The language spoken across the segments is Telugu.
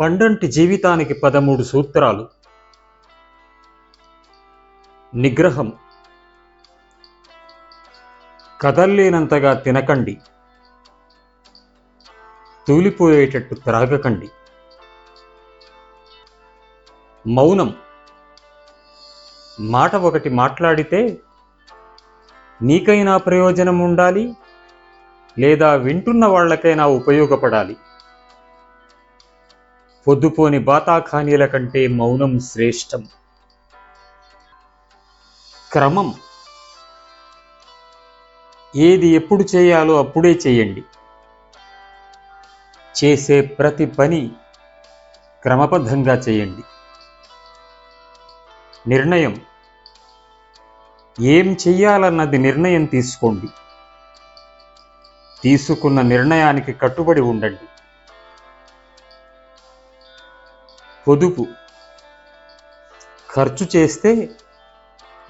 పండంటి జీవితానికి పదమూడు సూత్రాలు. నిగ్రహం. కదల్లేనంతగా తినకండి. తూలిపోయేటట్టు త్రాగకండి. మౌనం. మాట ఒకటి మాట్లాడితే నీకైనా ప్రయోజనం ఉండాలి లేదా వింటున్న వాళ్ళకైనా ఉపయోగపడాలి. పొద్దుపోని బాతాఖానీల కంటే మౌనం శ్రేష్టం. క్రమం. ఏది ఎప్పుడు చేయాలో అప్పుడే చేయండి. చేసే ప్రతి పని క్రమబద్ధంగా చేయండి. నిర్ణయం. ఏం చెయ్యాలన్నది నిర్ణయం తీసుకోండి. తీసుకున్న నిర్ణయానికి కట్టుబడి ఉండండి. పొదుపు. ఖర్చు చేస్తే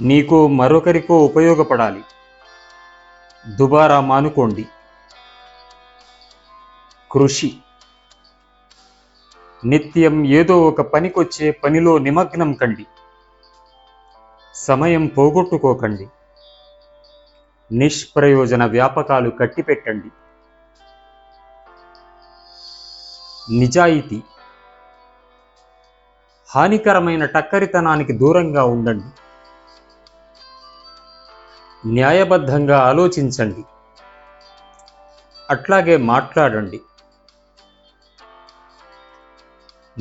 నీకో మరొకరికో ఉపయోగపడాలి. దుబారా మానుకోండి. కృషి. నిత్యం ఏదో ఒక పనికొచ్చే పనిలో నిమగ్నం కండి. సమయం పోగొట్టుకోకండి. నిష్ప్రయోజన వ్యాపకాలు కట్టిపెట్టండి. నిజాయితీ. హానికరమైన టక్కరితనానికి దూరంగా ఉండండి. న్యాయబద్ధంగా ఆలోచించండి. అట్లాగే మాట్లాడండి.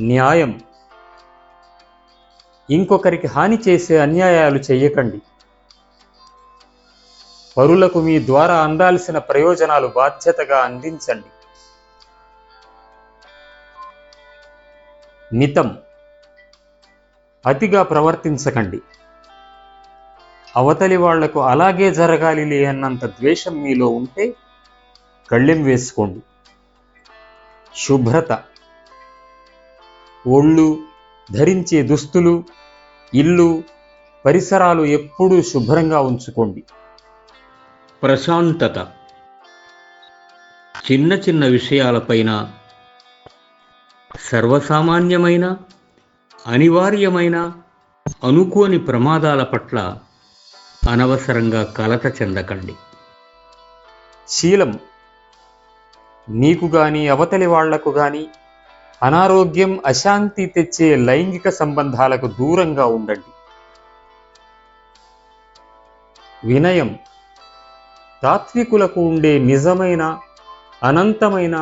న్యాయం. ఇంకొకరికి హాని చేసే అన్యాయాలు చేయకండి. పరులకు మీ ద్వారా అందాల్సిన ప్రయోజనాలు బాధ్యతగా అందించండి. మితం. అతిగా ప్రవర్తించకండి. అవతలి వాళ్ళకు అలాగే జరగాలి అన్నంత ద్వేషం మీలో ఉంటే కళ్ళెం వేసుకోండి. శుభ్రత. ఒళ్ళు ధరించే దుస్తులు ఇల్లు పరిసరాలు ఎప్పుడూ శుభ్రంగా ఉంచుకోండి. ప్రశాంతత. చిన్న చిన్న విషయాలపైన సర్వసామాన్యమైన అనివార్యమైన అనుకోని ప్రమాదాల పట్ల అనవసరంగా కలత చెందకండి. శీలం నీకు గాని అవతలి వాళ్ళకు గాని అనారోగ్యం అశాంతి తెచ్చే లైంగిక సంబంధాలకు దూరంగా ఉండండి. వినయం తాత్వికులకు ఉండే నిజమైన అనంతమైన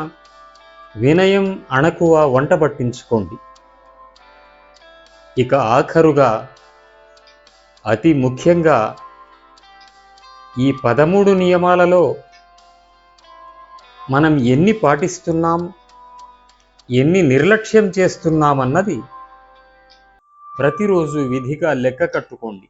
వినయం అణకువ వంట పట్టించుకోండి. ఇక ఆఖరుగా అతి ముఖ్యంగా ఈ పదమూడు నియమాలలో మనం ఎన్ని పాటిస్తున్నాం ఎన్ని నిర్లక్ష్యం చేస్తున్నామన్నది ప్రతిరోజు విధిగా లెక్క కట్టుకోండి.